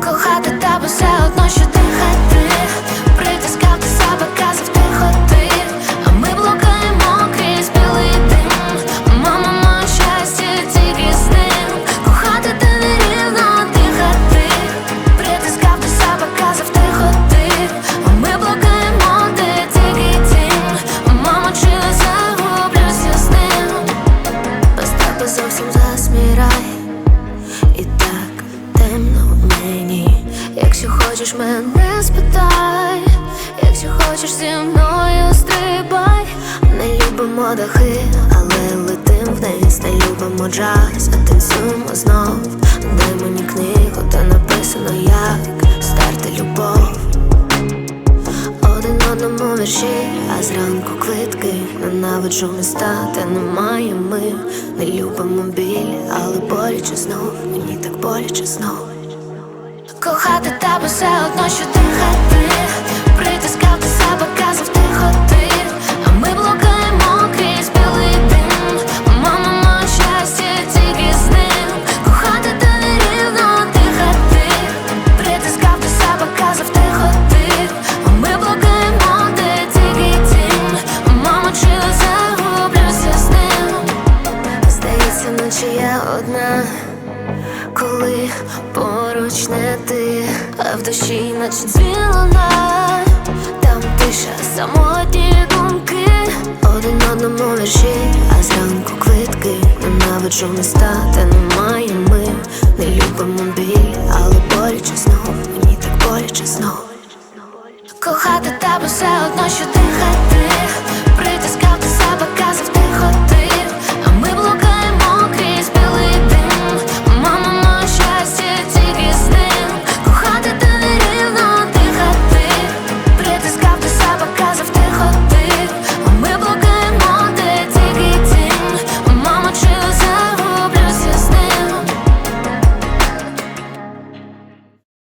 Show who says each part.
Speaker 1: кохати тебе все одно, що дихати. Притискав ти себе, казав ти ходи А ми блукаємо крізь білий дим. Мама, моє щастя, тільки з ним. Кохати ти не рівно дихати. Притискав ти себе, казав ти ходи А ми блукаємо, де тільки дім. Мама, чи не загублюсь з ним? Без тебе зовсім засмірай хочеш мене спитай, якщо хочеш зі мною стрибай, не любимо дахи, але летим вниз, не любимо джаз, а танцюємо знов. Дай мені книгу, де написано, як старти любов. Один одному вірші, а зранку квитки Ненавиджу міста, та немає ми, не любимо біль, але боляче знов, мені так боляче знов. Кохати тебе все одно, що дихати. Притискав до себе, казав ти А ми блукаємо крізь білий дим. Мама щастя тільки з ним. Кохати та нерівно дихати. Притискав до себе, казав ти А ми блукаємо, де тільки тінь Мама, чи загублюся з ним? Здається, наче я одна коли поруч не ти, а в душі наче дзвін луна Там тиша, самотні думки. Один одному вірші, а зранку квитки. Ненавиджу міста, де немає ми. Не любимо біль, але боляче знов. Мені так боляче знов. Кохати тебе все одно, що дихати